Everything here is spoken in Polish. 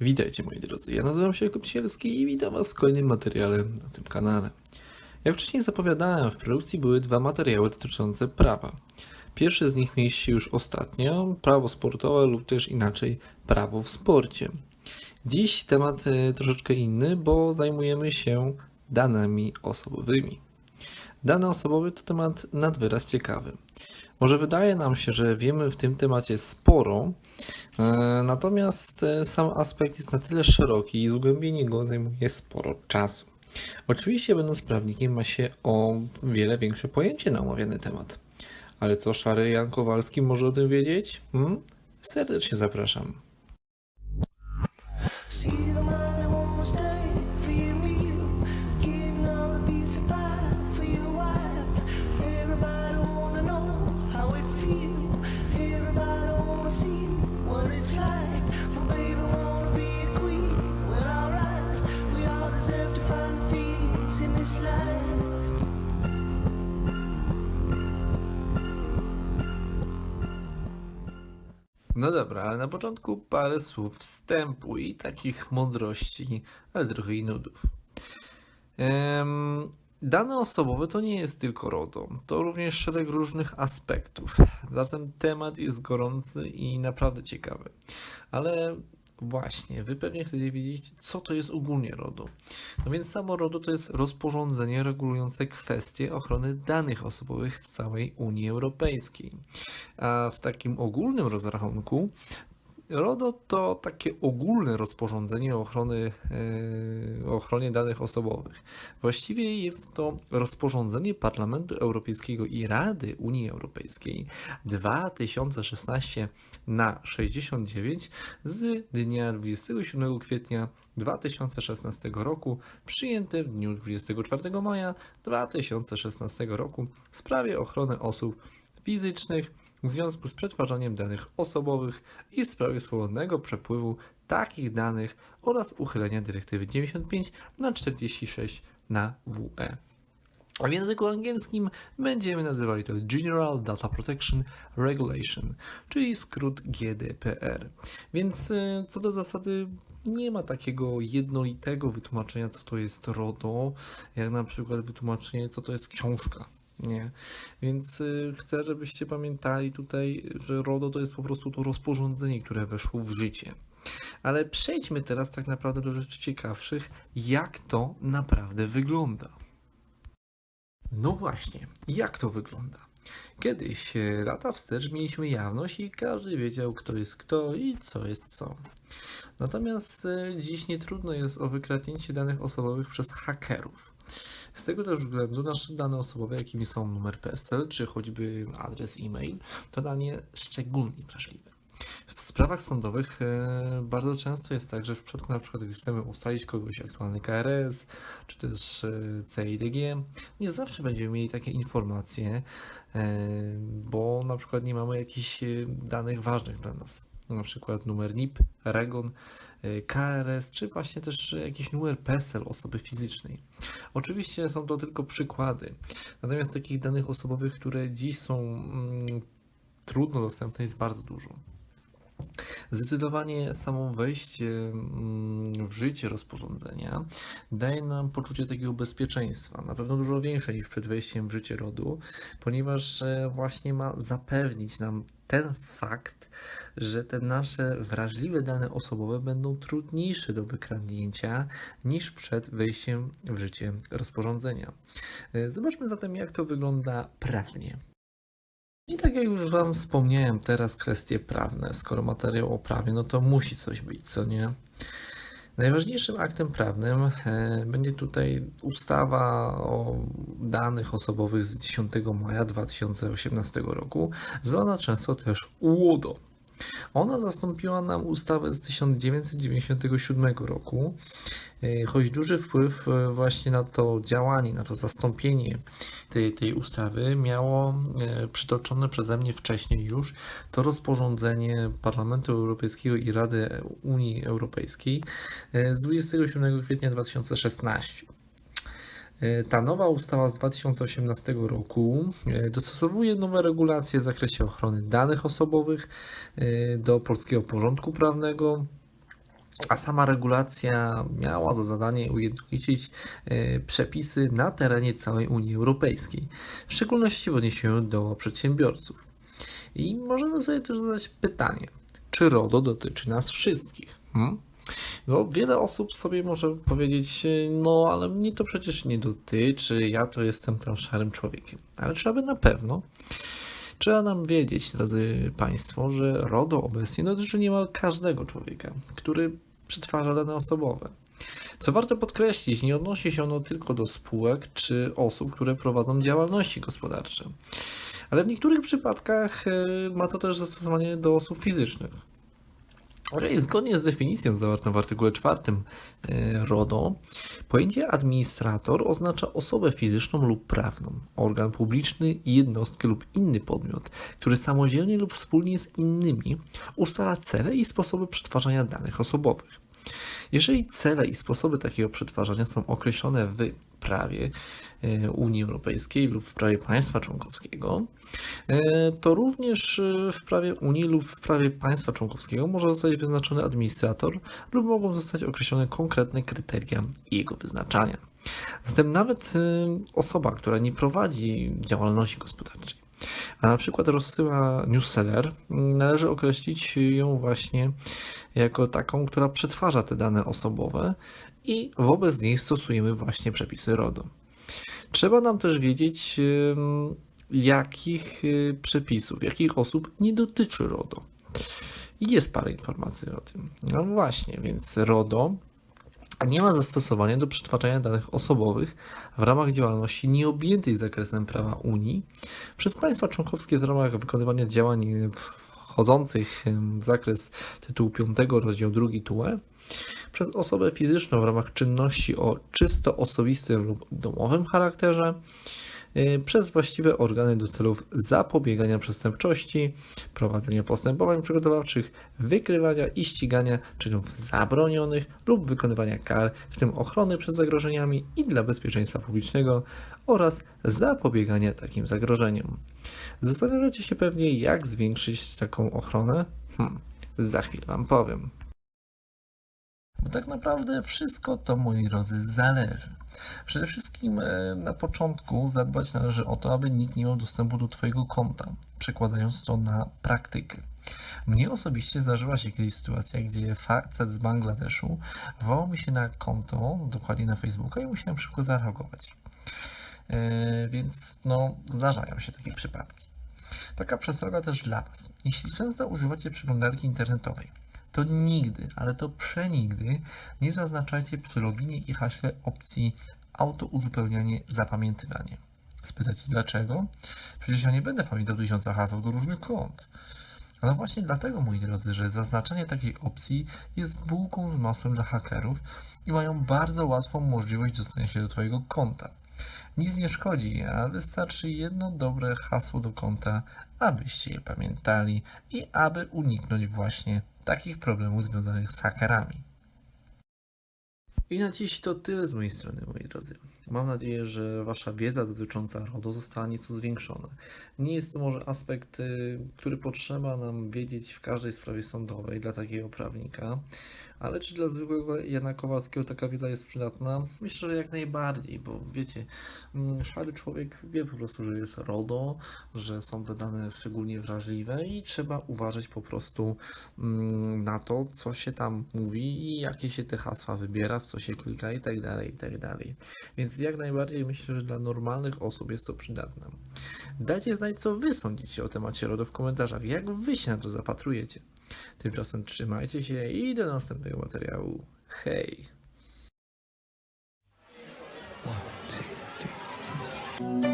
Witajcie moi drodzy, ja nazywam się Jakub Sielski i witam was w kolejnym materiale na tym kanale. Jak wcześniej zapowiadałem, w produkcji były dwa materiały dotyczące prawa. Pierwszy z nich mieści już ostatnio, prawo sportowe lub też inaczej prawo w sporcie. Dziś temat e, troszeczkę inny, bo zajmujemy się danymi osobowymi. Dane osobowe to temat nadwyraz ciekawy. Może wydaje nam się, że wiemy w tym temacie sporo, e, natomiast e, sam aspekt jest na tyle szeroki i zgłębienie go zajmuje sporo czasu. Oczywiście, będąc prawnikiem, ma się o wiele większe pojęcie na omawiany temat. Ale co szary Jan Kowalski może o tym wiedzieć? Hmm? Serdecznie zapraszam. No dobra, ale na początku parę słów wstępu i takich mądrości, ale trochę i nudów. Em, dane osobowe to nie jest tylko RODO, to również szereg różnych aspektów. Zatem temat jest gorący i naprawdę ciekawy. Ale właśnie, wy pewnie chcecie wiedzieć, co to jest ogólnie RODO. No więc samo RODO to jest rozporządzenie regulujące kwestie ochrony danych osobowych w całej Unii Europejskiej. A w takim ogólnym rozrachunku RODO to takie ogólne rozporządzenie ochrony, e, o ochronie danych osobowych. Właściwie jest to rozporządzenie Parlamentu Europejskiego i Rady Unii Europejskiej 2016 na 69 z dnia 27 kwietnia 2016 roku, przyjęte w dniu 24 maja 2016 roku w sprawie ochrony osób fizycznych w związku z przetwarzaniem danych osobowych i w sprawie swobodnego przepływu takich danych oraz uchylenia dyrektywy 95 na 46 na WE. A w języku angielskim będziemy nazywali to General Data Protection Regulation, czyli skrót GDPR. Więc y, co do zasady nie ma takiego jednolitego wytłumaczenia, co to jest RODO, jak na przykład wytłumaczenie, co to jest książka. Nie. Więc y, chcę, żebyście pamiętali tutaj, że RODO to jest po prostu to rozporządzenie, które weszło w życie. Ale przejdźmy teraz tak naprawdę do rzeczy ciekawszych, jak to naprawdę wygląda. No właśnie, jak to wygląda? Kiedyś, e, lata wstecz, mieliśmy jawność i każdy wiedział, kto jest kto i co jest co. Natomiast e, dziś nie trudno jest o wykradnięcie danych osobowych przez hakerów. Z tego też względu nasze dane osobowe, jakimi są numer PESEL czy choćby adres e-mail, to dane szczególnie wrażliwe. W sprawach sądowych e, bardzo często jest tak, że w przypadku na przykład, gdy chcemy ustalić kogoś aktualny KRS, czy też e, CIDG, nie zawsze będziemy mieli takie informacje, e, bo na przykład nie mamy jakichś danych ważnych dla nas. Na przykład numer NIP, REGON, e, KRS, czy właśnie też jakiś numer PESEL osoby fizycznej. Oczywiście są to tylko przykłady. Natomiast takich danych osobowych, które dziś są mm, trudno dostępne, jest bardzo dużo. Zdecydowanie samo wejście mm, w życie rozporządzenia daje nam poczucie takiego bezpieczeństwa, na pewno dużo większe niż przed wejściem w życie RODU, ponieważ e, właśnie ma zapewnić nam ten fakt, że te nasze wrażliwe dane osobowe będą trudniejsze do wykradnięcia niż przed wejściem w życie rozporządzenia. E, Zobaczmy zatem, jak to wygląda prawnie. I tak jak już Wam wspomniałem, teraz kwestie prawne. Skoro materiał o prawie, no to musi coś być, co nie? Najważniejszym aktem prawnym e, będzie tutaj ustawa o danych osobowych z 10 maja 2018 roku, zwana często też UODO. Ona zastąpiła nam ustawę z 1997 roku, e, choć duży wpływ e, właśnie na to działanie, na to zastąpienie tej, tej ustawy miało e, przytoczone przeze mnie wcześniej już to rozporządzenie Parlamentu Europejskiego i Rady Unii Europejskiej z 27 kwietnia 2016. E, Ta nowa ustawa z 2018 roku e, dostosowuje nowe regulacje w zakresie ochrony danych osobowych e, do polskiego porządku prawnego a sama regulacja miała za zadanie ujednolicić przepisy na terenie całej Unii Europejskiej, w szczególności w odniesieniu do przedsiębiorców. I możemy sobie też zadać pytanie, czy RODO dotyczy nas wszystkich? Hmm? No, wiele osób sobie może powiedzieć, no ale mnie to przecież nie dotyczy, ja to jestem tam szarym człowiekiem. Ale trzeba by na pewno, trzeba nam wiedzieć, drodzy Państwo, że RODO obecnie dotyczy niemal każdego człowieka, który przetwarza dane osobowe. Co warto podkreślić, nie odnosi się ono tylko do spółek czy osób, które prowadzą działalności gospodarcze. Ale w niektórych przypadkach e, ma to też zastosowanie do osób fizycznych. Zgodnie z definicją zawartą w artykule 4 e, RODO, pojęcie administrator oznacza osobę fizyczną lub prawną, organ publiczny, jednostkę lub inny podmiot, który samodzielnie lub wspólnie z innymi ustala cele i sposoby przetwarzania danych osobowych. Jeżeli cele i sposoby takiego przetwarzania są określone w prawie e, Unii Europejskiej lub w prawie państwa członkowskiego, e, to również e, w prawie Unii lub w prawie państwa członkowskiego może zostać wyznaczony administrator lub mogą zostać określone konkretne kryteria jego wyznaczania. Zatem nawet osoba, która nie prowadzi działalności gospodarczej, a na przykład rozsyła newsletter, należy określić ją właśnie jako taką, która przetwarza te dane osobowe i wobec niej stosujemy właśnie przepisy RODO. Trzeba nam też wiedzieć, jakich y, przepisów, jakich osób nie dotyczy RODO. Jest parę informacji o tym. No właśnie, więc RODO nie ma zastosowania do przetwarzania danych osobowych w ramach działalności nieobjętej zakresem prawa Unii przez państwa członkowskie w ramach wykonywania działań wchodzących w zakres tytułu 5 rozdział 2 TUE przez osobę fizyczną w ramach czynności o czysto osobistym lub domowym charakterze przez właściwe organy do celów zapobiegania przestępczości, prowadzenia postępowań przygotowawczych, wykrywania i ścigania czynów zabronionych lub wykonywania kar, w tym ochrony przed zagrożeniami i dla bezpieczeństwa publicznego oraz zapobiegania takim zagrożeniom. Zastanawiacie się pewnie, jak zwiększyć taką ochronę? Hmm, za chwilę Wam powiem. Bo tak naprawdę wszystko to, moi drodzy, zależy. Przede wszystkim e, na początku zadbać należy o to, aby nikt nie miał dostępu do Twojego konta, przekładając to na praktykę. Mnie osobiście zdarzyła się kiedyś sytuacja, gdzie facet z Bangladeszu wołał mi się na konto, dokładnie na Facebooka i musiałem szybko zareagować. E, więc no, zdarzają się takie przypadki. Taka przestroga też dla Was. Jeśli często używacie przeglądarki internetowej, to nigdy, ale to przenigdy nie zaznaczajcie przy loginie i haśle opcji auto uzupełnianie zapamiętywanie. Spytacie dlaczego? Przecież ja nie będę pamiętał tysiąca haseł do różnych kont. Ale właśnie dlatego, moi drodzy, że zaznaczanie takiej opcji jest bułką z masłem dla hakerów i mają bardzo łatwą możliwość dostania się do Twojego konta. Nic nie szkodzi, a wystarczy jedno dobre hasło do konta, abyście je pamiętali i aby uniknąć właśnie takich problemów związanych z hakerami. I na dziś to tyle z mojej strony, moi drodzy. Mam nadzieję, że Wasza wiedza dotycząca RODO została nieco zwiększona. Nie jest to może aspekt, y, który potrzeba nam wiedzieć w każdej sprawie sądowej dla takiego prawnika, ale czy dla zwykłego Jana Kowalskiego taka wiedza jest przydatna? Myślę, że jak najbardziej, bo wiecie, mm, szary człowiek wie po prostu, że jest RODO, że są te dane szczególnie wrażliwe i trzeba uważać po prostu mm, na to, co się tam mówi i jakie się te hasła wybiera, w co się klika i tak dalej, i tak dalej. Więc jak najbardziej myślę, że dla normalnych osób jest to przydatne. Dajcie znać, co wy sądzicie o temacie RODO w komentarzach, jak wy się na to zapatrujecie. Tymczasem trzymajcie się i do następnego tego materiału. Hej! One, two, three,